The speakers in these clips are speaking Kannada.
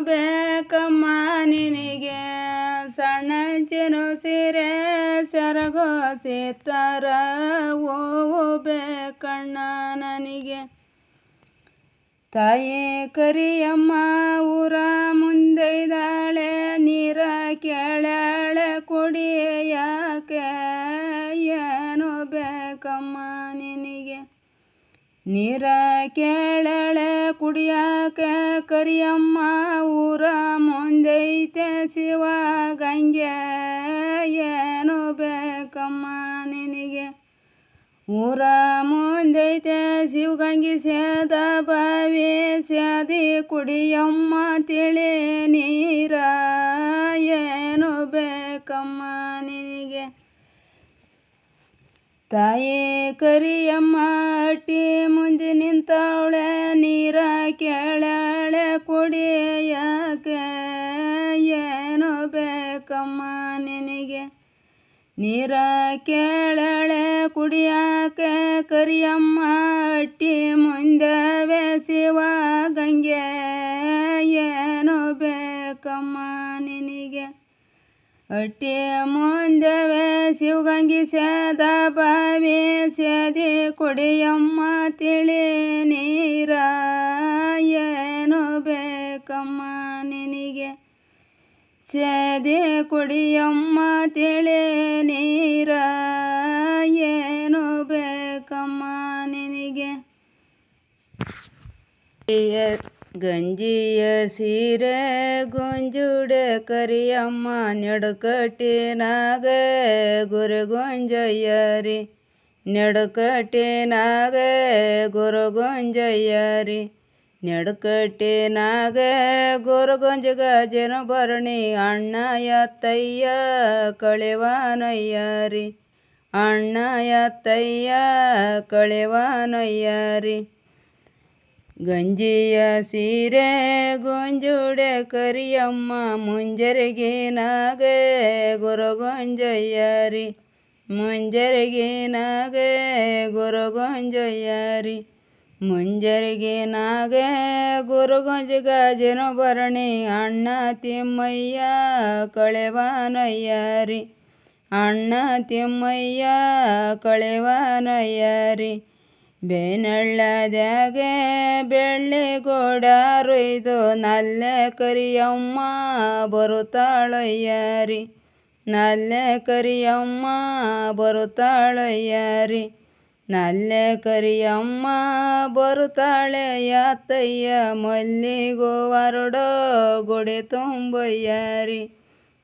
ಬೇಕಮ್ಮ ನಿನಗೆ ಸಣ್ಣ ಸಿರೆ ಸೀರೆ ಸೆರಗೋಸಿ ಸೇತಾರ ಓ ಬೇಕಣ್ಣ ನನಗೆ. ತಾಯಿ ಕರಿಯಮ್ಮ ಊರ ಮುಂದೆ ಇದ್ದಾಳೆ, ನೀರ ಕೇಳಾಳೆ ಕುಡಿ ಯಾಕೆ ಏನು ಬೇಕಮ್ಮ ನಿನಗೆ? ನೀರ ಕೇಳಳೆ ಕುಡಿಯಾಕೆ ಕರಿಯಮ್ಮ, ಊರ ಮುಂದೈತೆ ಶಿವ ಗಂಗೆ ಏನು ಬೇಕಮ್ಮ ನಿನಗೆ? ಊರ ಮುಂದೈತೆ ಶಿವಗಂಗೆ ಸೇದ ಬಾವಿ ಸೇದಿ ಕುಡಿಯಮ್ಮ, ತಿಳಿ ನೀರ ಏನು ಬೇಕಮ್ಮ ತಾಯಿ ಕರಿಯಮ್ಮ ಅಟ್ಟಿ ಮುಂದೆ ನಿಂತಾವಳೆ, ನೀರ ಕೇಳಾಳೆ ಕುಡಿ ಯಾಕೆ ಏನು ಬೇಕಮ್ಮ ನಿನಗೆ? ನೀರ ಕೇಳಾಳೆ ಕುಡಿಯಾಕೆ ಕರಿಯಮ್ಮ ಅಟ್ಟಿ ಮುಂದೆ ಬೇಸಿವ ಗಂಗೆ, ಏನು ಬೇಕಮ್ಮ ನಿನಗೆ? ಅಟ್ಟಿ ಮುಂದವೇ ಶಿವಗಂಗಿ ಸೇದ ಬಾವಿ ಸೇದಿ ಕುಡಿಯಮ್ಮ ತಿಳಿ ನೀರ ಏನು ಬೇಕಮ್ಮ ನಿನಗೆ? ಸೇದಿ ಕುಡಿಯಮ್ಮ ತಿಳಿ ನೀರ ಏನು ಬೇಕಮ್ಮ ನಿನಗೆ? ಗಂಜಿಯ ಸೀರೆ ಗುಂಜುಡೆ ಕರಿಯಮ್ಮ ನಡುಕಟ್ಟಿನಾಗ ಗುರುಗುಂಜಯ್ಯರಿ. ನಡುಕಟ್ಟಿನಾಗ ನಾಗ ಗುರು ಗುಂಜ ಗಜನ ಭರಣಿ ಅಣ್ಣ ಯತ್ತಯ್ಯ ಕಳೆವನಯ್ಯರಿ. ಅಣ್ಣ ಯತ್ತಯ್ಯ ಕಳೆವನಯ್ಯರಿ. ಗಂಜಿಯ ಸೀರೆ ಗೊಂಜುಡ ಕರಿಯಮ್ಮ ಮುಂಜರಿಗಿನಾಗೆ ಗುರುಗುಂಜಯ್ಯರಿ. ಮುಂಜರಿಗಿನಾಗೆ ಗುರುಗುಂಜಯ್ಯರಿ. ಗುರು ಗುರುಗುಂಜ ಗಜನ ಭರಣಿ ಅಣ್ಣ ತಿಮ್ಮಯ್ಯ ಕಳೆವಾನಯ್ಯಾರಿ. ಅಣ್ಣ ತಿಮ್ಮಯ್ಯ ಕಳೆವನಯ್ಯರಿ. ಬೇನಳ್ಳದಾಗೆ ಬೆಳ್ಳಿ ರೊಯ್ದು ನಲ್ಲೆ ಕರಿಯಮ್ಮ ಬರುತ್ತಾಳಯ್ಯಾರಿ. ನಲ್ಲ ಕರಿಯಮ್ಮ ಬರುತ್ತಾಳಯ್ಯಾರಿ. ನಲ್ಲ ಕರಿಯಮ್ಮ ಬರುತ್ತಾಳೆ ಯಾತಯ್ಯ. ಮಲ್ಲಿಗೂ ವರಡೋ ಗುಡಿ ತುಂಬಯ್ಯಾರಿ.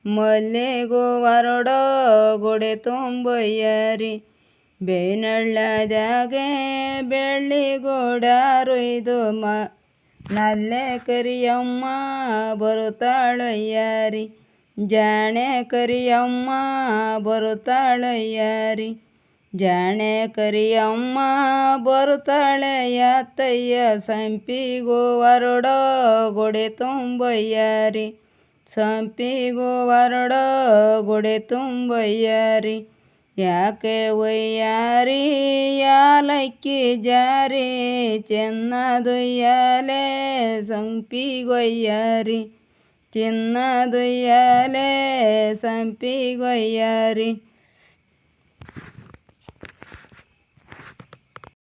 ಮಲ್ಲಿಗೂ ವರಡೋ ಗುಡಿ ತುಂಬಯ್ಯರಿ. ಬೇನಳ್ಳದಾಗೆ ಬೆಳ್ಳಿ ಇದು ಮ ನಲ್ಲೆ ಕರಿಯಮ್ಮ ಬರುತ್ತಾಳಯ್ಯಾರಿ. ಜಾಣೆ ಕರಿಯಮ್ಮ ಬರುತ್ತಾಳಯ್ಯಾರಿ. ಜಾಣೆ ಕರಿಯಮ್ಮ ಬರುತ್ತಾಳೆ ಯಾತಯ್ಯ ಸಂಪಿಗೂ ಹೊರಡೋ ಗುಡಿ ತುಂಬಯ್ಯಾರಿ. ಸಂಪಿಗೂ ಹೊರಡೋ ಗುಡಿ ತುಂಬಯ್ಯರಿ. ಯಾಕೆ ಒಯ್ಯಾರಿ? ಯಾಲಕ್ಕಿ ಜಾರಿ ಚಿನ್ನದೊಯ್ಯಲೆ ಸಂಪಿಗೊಯ್ಯಾರಿ ಚಿನ್ನದೊಯ್ಯಲೆ ಸಂಪಿಗೊಯ್ಯಾರಿ